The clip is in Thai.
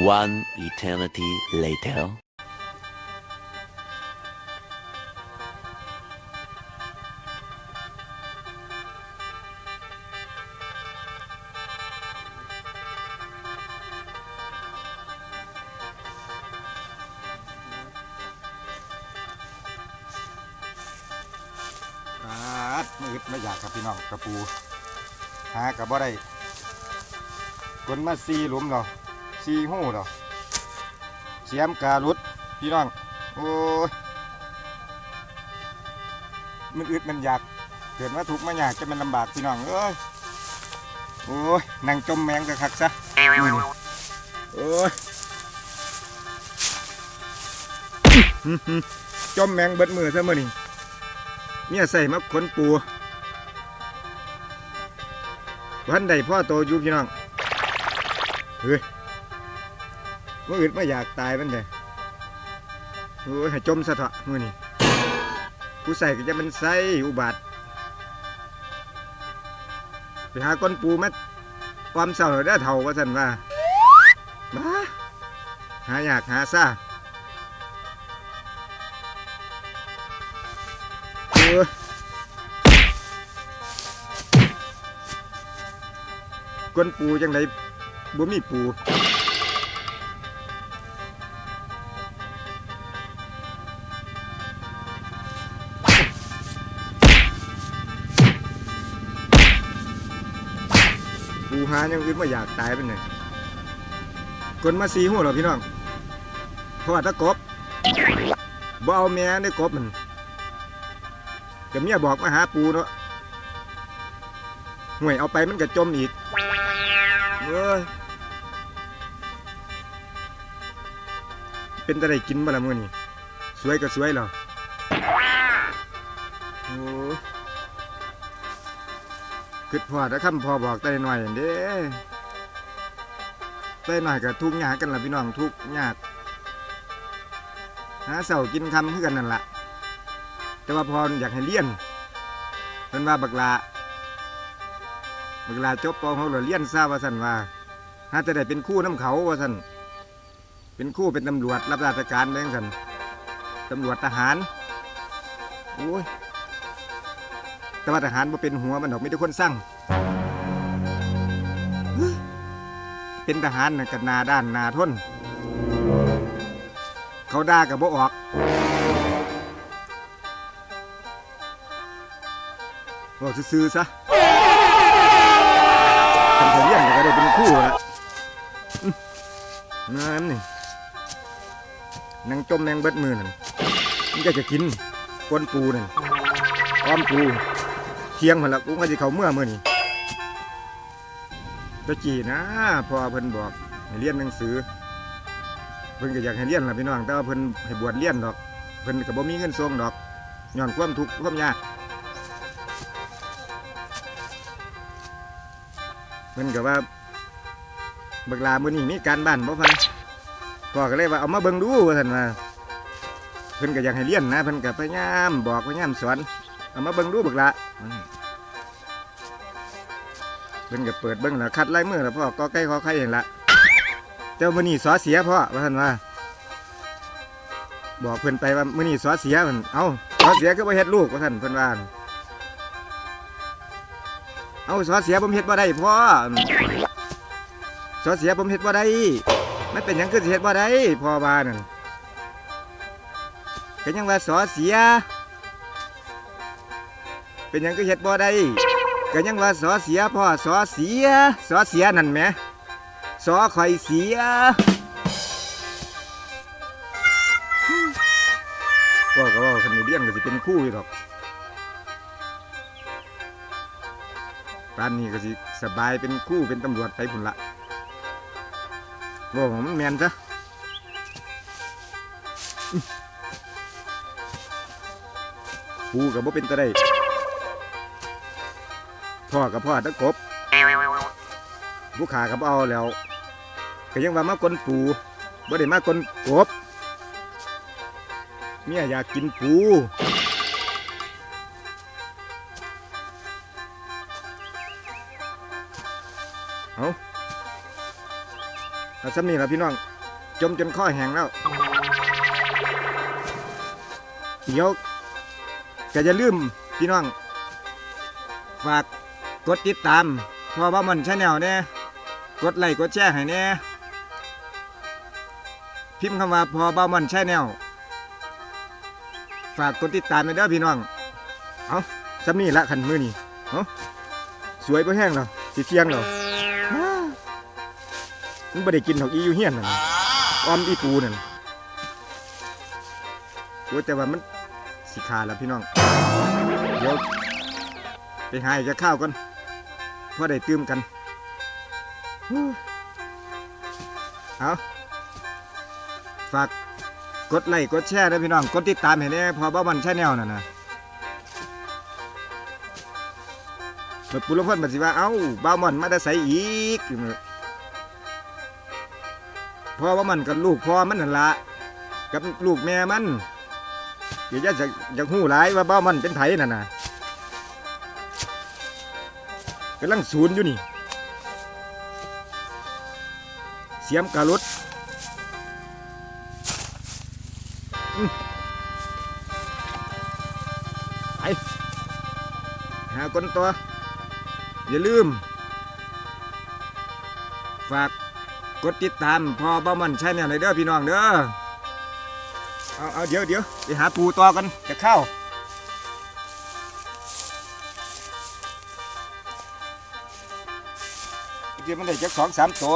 One eternity later. ปาดมืดไม่อยากครับพี่น้องกระปู หากับบ่ได้คนมาซีหลุมเรา ซีหู้เราเสียมการุดพี่น้อง โอ้ย มันอึดมันอยาก เกิดมาทุกข์มาอยากจะมันลำบากพี่น้องเอ้ย โอ้ยนั่งจมแมงกะคักซะโอ้ยจมแมงเบิดมือซะมื้อนี้เมียใส่มาขนปูวันใดพ่อโตอยู่พี่น้อง เฮ้ย ว่าอึดไม่อยากตายมันเลยโอ้ยให้จมสะเถอะมือนี่ผู้ใส่ก็จะมันใส่อุบาทไปหาก้นปูมาความเศร้าได้เท่าว่าสันว่าบ้าหาอยากหาซ่าโอ้ยก้นปูจังไดบ่มีปู ปูหายังอื่นมาอยากตายเป็นไงคนมาสีหัวเหรอพี่น้องเพราะว่าถ้ากบบ่เอาแม่ในกบมันก็เมียบอกมาหาปูเนาะห่วยเอาไปมันก็จมอีกเอ้ยเป็นตะไดกินบ่ละมื้อนี้สวยก็สวยเหรอโอ้ คิดพอถ้าคำพอบอกได้หน่อยเด้ได้หน่อยกับทุกข์ยากกันละพี่น้องทุกข์ยากหาเสากินคำคือกันนั่นละแต่ว่าพออยากให้เลี้ยนเป็นว่าบักลาบักลาจบปหกแล้วเลี้ยนทราบว่าสันว่าหาจะได้เป็นคู่น้ำเขาว่าสันเป็นคู่เป็นตำรวจรับราชการได้สันตำรวจทหารโอ้ย แต่ว่าทหารบ่เป็นหัวมันดอกมีแต่คนสร้างเป็นทหารน่ะกับนาด้านนาทน เขาด่ากับบ่ออก บอกซื่อๆซะคันเขาเลี้ยงก็ได้เป็นคู่ละน้ำนี่นางจมแมงเบิดมือนั่นมันก็จะกินก้นปูนั่นอ้อมปู เที่ยงมาแล้วกูก็จะเขาเมื่อเมื่อนี้ตะกี้นะพอเพิ่นบอกให้เรียนหนังสือ เพิ่นก็อยากให้เรียนล่ะพี่น้องแต่ว่าเพิ่นให้บวชเรียนดอก เพิ่นก็บ่มีเงินส่งดอกย้อนความทุกข์ความยากเพิ่นก็ว่าบักลามื้อนี้มีการบ้านบ่ฟังพ่อก็เลยว่าเอามาเบิ่งดูว่าซั่นว่าเพิ่นก็อยากให้เรียนนะเพิ่นก็พยายามบอกพยายามสอน เอามาเบิ่งดูบักละเพิ่นก็เปิดเบิ่งล้วคัดไลายมือล้วพ่อก็ใกล้ขอใครเห็นละเจ้ามือนีสอเสียพ่อว่าท่านว่า บอกเพิ่อนไปว่ามือนีสอเสียเพิ่นเอ้าสอเสียคือบ่เฮ็ดลูกว่าท่านเพิ่อนว่าเอ้าสอเสียผมเฮ็ดบ่ได้พ่อสอเสียผมเฮ็ดบ่ได้มันเป็นหยังคือสิเฮ็ดบ่ได้พ่อว่านั่นก็ยังว่าสอเสีย เป็นหยังก็เฮ็ดบ่ได้ก็ยังว่าสอเสียพ่อสอเสียสอเสียนั่นแหมสอข่อยเสียว่าก็ว่าคันด้เลี้ยงก็สิเป็นคู่อยู่ดอกปานนี้ก็สิสบายเป็นคู่เป็นตำรวจไปพุ่นละว่ามันแม่นซะอื้อปูก็บ่เป็นตะได้ พ่อกับพ่อตะกบผู้ขากับเอาแล้วก็ยังว่ามากลนปูบ่ได้มากลนกบเมียอยากกินปูเอาเอาซ้ำนี่ละพี่น้อง จมจนข้อแห้งแล้วเดี๋ยวก็จะลืมพี่น้อง ฝากก ดติดตามพอบ้ามันชาแนลเนี่ยกดไลค์กดแชร์ให้เนี่ยพิมพ์คำว่าพอบ้ามันชาแนลฝากกดติดตามไปเด้อพี่น้อง เอาสำนี่ละขันมือนี่เอาสวยบ่แห้งหรอสิเที่ยงหรออ้ามันบ่ได้กินดอกอีอยู่เฮียนนั่นน่ะออมอีปูนั่นโอ้แต่ว่ามันสิขาแล้วพี่น้อง เดี๋ยวไปหาอีกจะข้าวก่อน พอได้ตื่มกันเอาฝากกดไลค์กดแชร์ด้พี่น้อง กดติดตามให้แน่พอบ้าวันแชแนลน่ะนะเมื่อปุรพลบัดสิว่าเอ้าบ้ามันมาได้ใส่อีกพอว่ามันกับลูกพ่อมันนั่นละกับลูกแม่มันเดี๋ยวจะจะหู้หลายว่าบ้ามันเป็นไผน่ะนะ กำลังศูนย์อยู่นี่ เสียมกาลุดไปหาคนตัว อย่าลืม ฝากกดติดตามพอบ้ามันใช่เนี่ยเด้อพี่น้องเด้อ เอาเอาเดี๋ยวเดี๋ยวไปหาปูต่อกันจะเข้า เดี๋ยวมันได้จักสองสามตัว